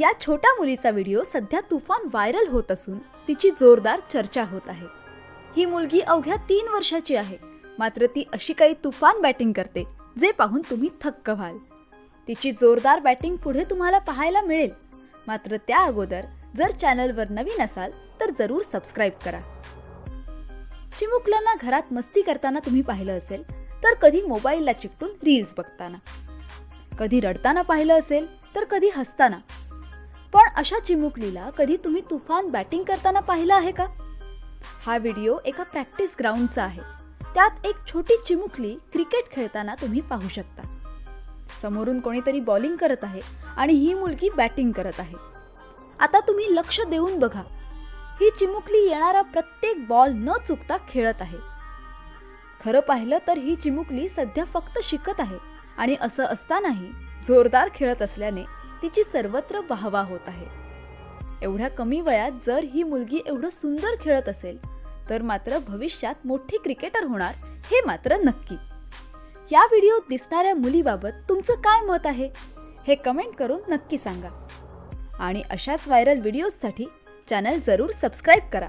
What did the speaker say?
या छोट्या मुलीचा व्हिडिओ सध्या तुफान व्हायरल होत असून तिची जोरदार चर्चा होत आहे. ही मुलगी अवघ्या तीन वर्षाची आहे. मात्र ती अशी काही तुफान बॅटिंग करते जे पाहून तुम्ही थक्क व्हाल. तिची जोरदार बॅटिंग पुढे तुम्हाला पाहायला मिळेल. मात्र त्या अगोदर जर चॅनलवर नवीन असाल तर जरूर सबस्क्राईब करा. चिमुकल्यांना घरात मस्ती करताना तुम्ही पाहिलं असेल तर कधी मोबाईलला चिकटून रील्स बघताना. कधी रडताना पाहिलं असेल तर कधी हसताना. अशा चिमुकलीला कधी तुम्ही तुफान बॅटिंग करताना पाहिलं आहे का? हा व्हिडिओ एका प्रॅक्टिस ग्राउंडचा आहे. त्यात एक छोटी चिमुकली क्रिकेट खेळताना तुम्ही पाहू शकता. समोरून कोणीतरी बॉलिंग करत आहे आणि ही मुलगी बॅटिंग करत आहे. आता तुम्ही लक्ष देऊन बघा. ही चिमुकली येणारा प्रत्येक बॉल न चुकता खेळत आहे. खरं पाहिलं तर ही चिमुकली सध्या फक्त शिकत आहे आणि असं असतानाही जोरदार खेळत असल्याने तिची सर्वत्र वाहवा होत आहे. एवढ्या कमी वयात जर ही मुलगी एवढं सुंदर खेळत असेल तर मात्र भविष्यात मोठी क्रिकेटर होणार हे मात्र नक्की. या व्हिडिओत दिसणाऱ्या मुलीबाबत तुमचं काय मत आहे? हे कमेंट करून नक्की सांगा. आणि अशाच व्हायरल व्हिडिओजसाठी चॅनल जरूर सबस्क्राईब करा.